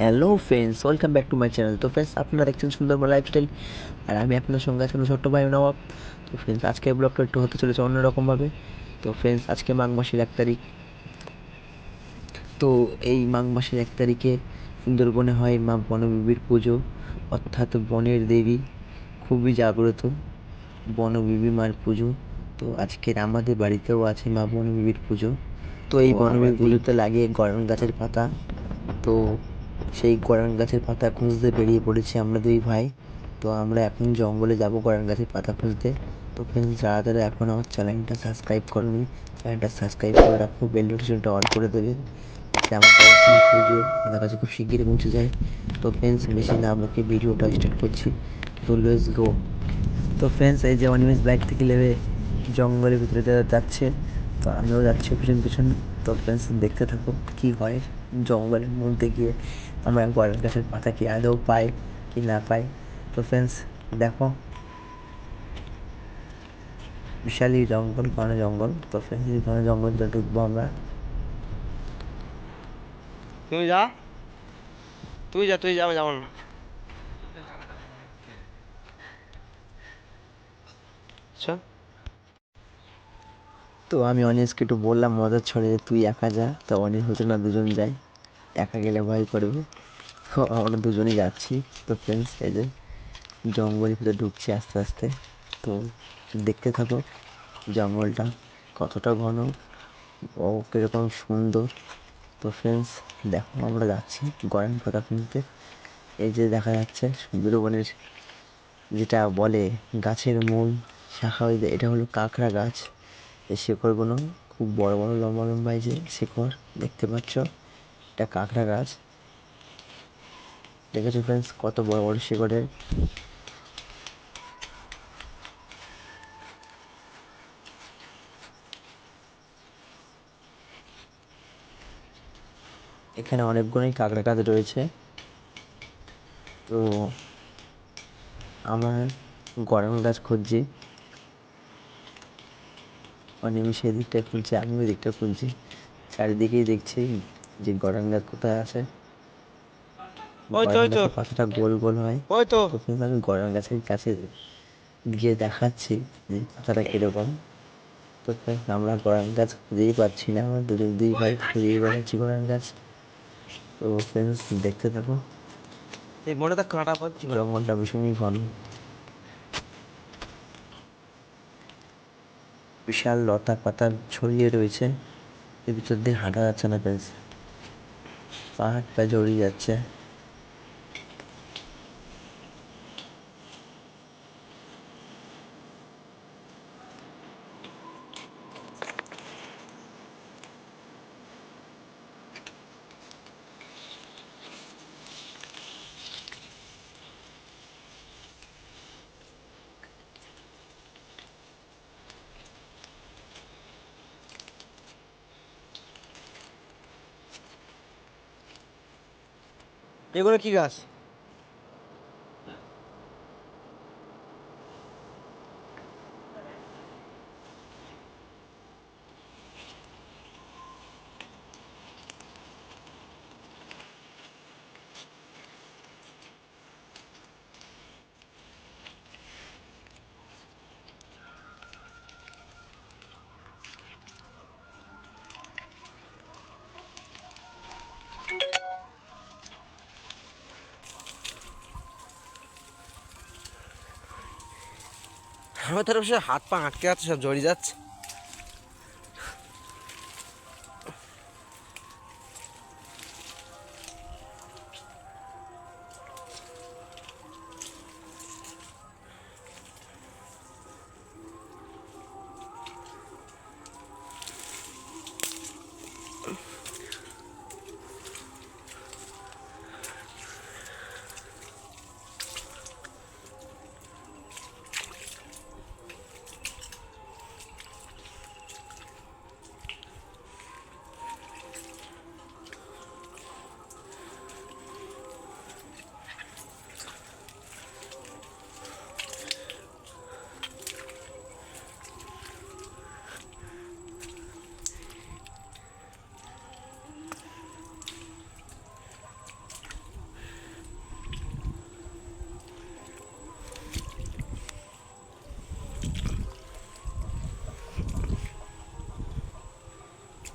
Hello friends welcome back to my channel তো friends আপনারা দেখছেন সুন্দরবন লাইফস্টাইল আর আমি আপনার সঙ্গে আছি ছোট্ট ভাই নবাব। তো ফ্রেন্ডস আজকে ব্লগটা একটু হতে চলেছে অন্যরকমভাবে। তো ফ্রেন্ডস আজকে মাঘ মাসের এক তারিখ। তো এই মাঘ মাসের এক তারিখে সুন্দরবনে হয় মা বনবিবির পুজো অর্থাৎ বনের দেবী। খুবই জাগ্রত বনবিবি মার পুজো। তো আজকের আমাদের বাড়িতেও আছে মা বনবিবির পুজো। তো এই বনবিবিগুলোতে লাগে গরম গাছের পাতা। তো সেই গরান গাছের পাতা খুঁজতে বেরিয়ে পড়েছি আমরা দুই ভাই। তো আমরা এখন জঙ্গলে যাব গরান গাছের পাতা খুঁজতে। তো ফ্রেন্ডস যারা যারা এখন আমার চ্যানেলটা সাবস্ক্রাইব করেনি চ্যানেলটা সাবস্ক্রাইব করে রাখো বেল নোটিফিকেশনটা অন করে দেবে। যাতে আমার ভিডিও আপনার কাছে খুব শিগগিরই পৌঁছে যায়। তো ফ্রেন্ডস বেশি না আমাকে ভিডিওটা স্টার্ট করছি। তো লেটস গো তো ফ্রেন্ডস এই যে অনিমেষ বাইক থেকে নেমে জঙ্গলের ভিতরে যাচ্ছে। তো আমিও যাচ্ছি পিছন পিছন। তো ফ্রেন্ডস দেখতে থাকো কী হয়। জঙ্গলের মধ্যে গিয়ে আমরা গড়ের গাছের পাতা কি আদৌ পাই কি না পাই। তো ফ্রেন্ডস দেখো। বিশালই জঙ্গল, ঘন জঙ্গল। তো ফ্রেন্ডস এই ঘন জঙ্গলটা ঢুকবো আমরা। তুই যা। তুই যা তুই যা, আমি যাব না। আচ্ছা। তো আমি অনিসকে একটু বললাম মজার ছড়ে যে তুই একা যা। তো অনিস হচ্ছে না, দুজন যাই। একা গেলে ভয় করবে। তো আমরা দুজনেই যাচ্ছি। তো ফ্রেন্ডস এই যে জঙ্গলের ভিতরে ঢুকছি আস্তে আস্তে। তো দেখতে থাকো জঙ্গলটা কতটা ঘন, ও কীরকম সুন্দর। তো ফ্রেন্ডস দেখো আমরা যাচ্ছি গরম পাতা কিনতে এই যে দেখা যাচ্ছে সুন্দরবনের যেটা বলে গাছের মূল শাখা এটা হলো কাঁকড়া গাছ। এই শেকড়গুলো খুব বড় বড় লম্বা লম্বা এই যে শেকড় দেখতে পাচ্ছ? এটা কাঁকড়া গাছ। দেখেছ ফ্রেন্ডস কত বড় বড় শেকড়ের এখানে অনেকগুলোই কাঁকড়া গাছ রয়েছে। তো আমার গরম গাছ খুঁজছি। অনিমি সেদিকটা খুঁজছে আমিও এদিকটা খুঁজছি চারিদিকেই দেখছি যে গরম গাছ কোথায় আছে। ওই তো, ওই তো। গরান গোল গোল হয়। ওই তো। তো কিন্তু আমি গরম গাছের কাছে গিয়ে দেখাচ্ছি যে পাতাটা কীরকম। তো আমরা গরম গাছ খুঁজেই পাচ্ছি না। আমরা দুজন দুই ভাই খুঁজেই বেড়াচ্ছি গরম গাছ তো ফ্রেন্ডস দেখতে থাকো। এই মনে থাক কাঁটা পাচ্ছি জঙ্গলটা ভীষণই ঘন। বিশাল লতা পাতা ছড়িয়ে রয়েছে। এর ভিতর দিয়ে হাঁটা যাচ্ছে না বেশ পা হাত পা জড়িয়ে যাচ্ছে। এগুলো কি গাছ? আমার তোর সে হাত পা আটকে যাচ্ছে সব জড়িয়ে যাচ্ছে।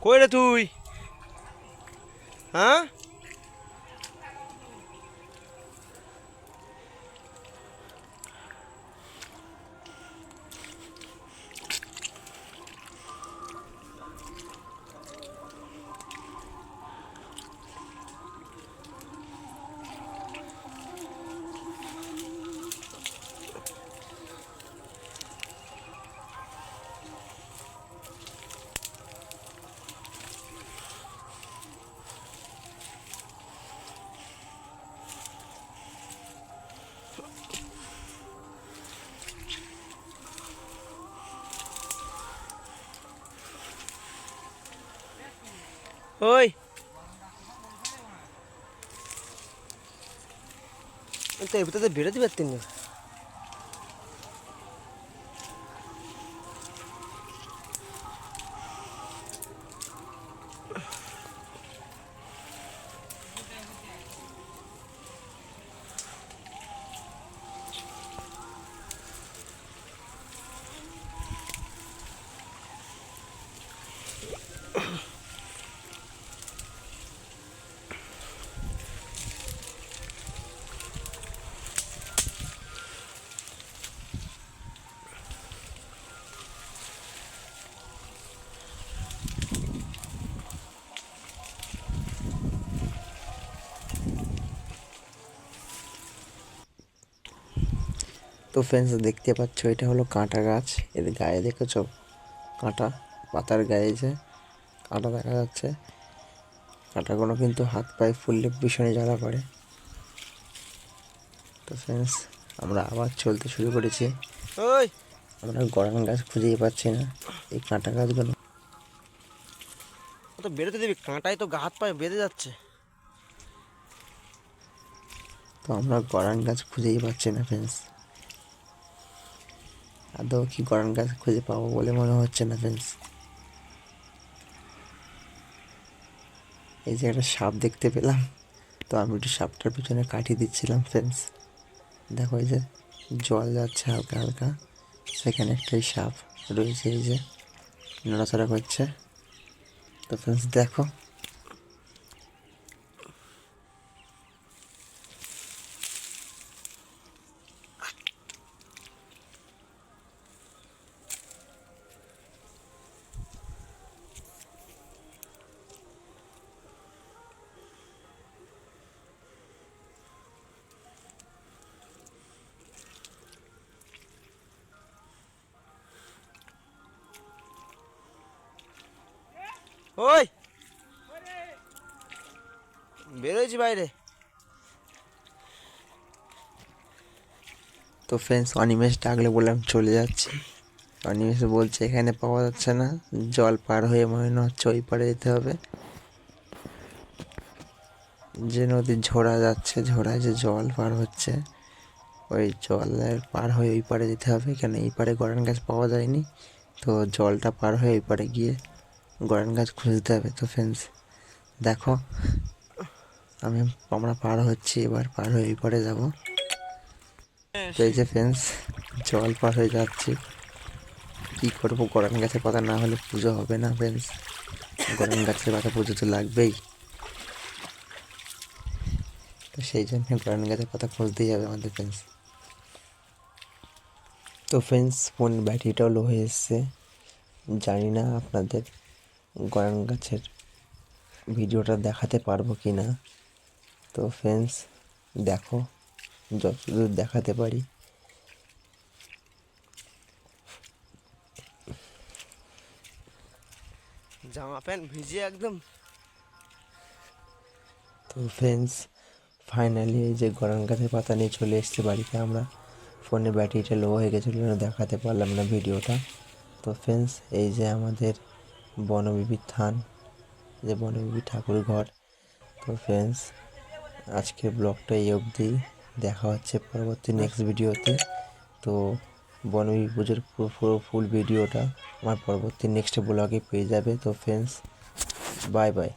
কই রে তুই? হ্যাঁ? ওই তো এর ভিতরে তো ফ্রেন্ডস দেখতে পাচ্ছ এটা হলো কাঁটা গাছ। এর গায়ে দেখেছ? কাঁটা পাতার গায়ে যে কাঁটা দেখা যাচ্ছে। কাঁটাগুলো কিন্তু হাত পায়ে ফুললে ভীষণই জ্বালা করে। তো ফ্রেন্ডস আমরা আবার চলতে শুরু করেছি। আমরা গরম গাছ খুঁজেই পাচ্ছি না এই কাঁটা গাছগুলো। তো বেরোতে দিবি কাঁটাই তো হাত পায়ে বেঁধে যাচ্ছে। তো আমরা গরান গাছ খুঁজেই পাচ্ছি না ফ্রেন্ডস আদৌ কি গরান গাছ খুঁজে পাবো বলে মনে হচ্ছে না ফ্রেন্ডস এই যে একটা সাপ দেখতে পেলাম। তো আমি একটু সাপটার পিছনে কাটিয়ে দিচ্ছিলাম ফ্রেন্ডস দেখো, এই যে জল যাচ্ছে হালকা হালকা। সেখানে একটাই সাপ রয়েছে, এই যে নড়াচড়া করছে। তো ফ্রেন্ডস দেখো ওই। বেরোয়েছি বাইরে। তো ফ্রেন্ডস অনিমেষ ডাকলে বললাম চলে যাচ্ছি। অনিমেষ বলছে, এখানে পাওয়া যাচ্ছে না। জল পার হয়ে মনে হচ্ছে ওই পারে যেতে হবে। যে নদীর ঝোড়া যাচ্ছে, ঝোড়ায় যে জল পার হচ্ছে, ওই জলের পার হয়ে ওই পারে যেতে হবে। কেন? এই পারে গরান গাছ পাওয়া যায়নি। তো জলটা পার হয়ে ওই পারে গিয়ে গরান গাছ খুঁজতে হবে। তো ফ্রেন্ডস দেখো, আমি আমরা পার হচ্ছি, এবার পার হয়ে পরে যাব। তো এই যে ফ্রেন্ডস জল পার হয়ে যাচ্ছি। কী করব? গরম গাছের পাতা না হলে পুজো হবে না ফ্রেন্ডস গরম গাছের পাতা পুজো তো লাগবেই। তো সেই জন্য গরম গাছের পাতা খুঁজতেই হবে আমাদের ফ্রেন্ডস তো ফ্রেন্ডস ফোন ব্যাটারিটাও লো হয়ে এসছে। জানি না আপনাদের গরম গাছের ভিডিওটা দেখাতে পারব কি না? তো ফ্রেন্ডস দেখো যতদূর দেখাতে পারি। জামা প্যান্ট ভিজে একদম। তো ফ্রেন্ডস ফাইনালি এই যে গরম গাছের পাতা নিয়ে চলে এসেছি বাড়িতে আমরা। ফোনে ব্যাটারিটা লো হয়ে গেছিল দেখাতে পারলাম না ভিডিওটা। তো ফ্রেন্ডস এই যে আমাদের বনবিবির থান যে বনবিবি ঠাকুর ঘর তো ফ্রেন্ডস আজকে ব্লগটা এই অবধি। দেখা হচ্ছে পরবর্তী নেক্সট ভিডিওতে তো বনবি পুজোর পুরো ফুল ভিডিওটা আমার পরবর্তী নেক্সট ব্লগে পেয়ে যাবে। তো ফ্রেন্ডস বাই বাই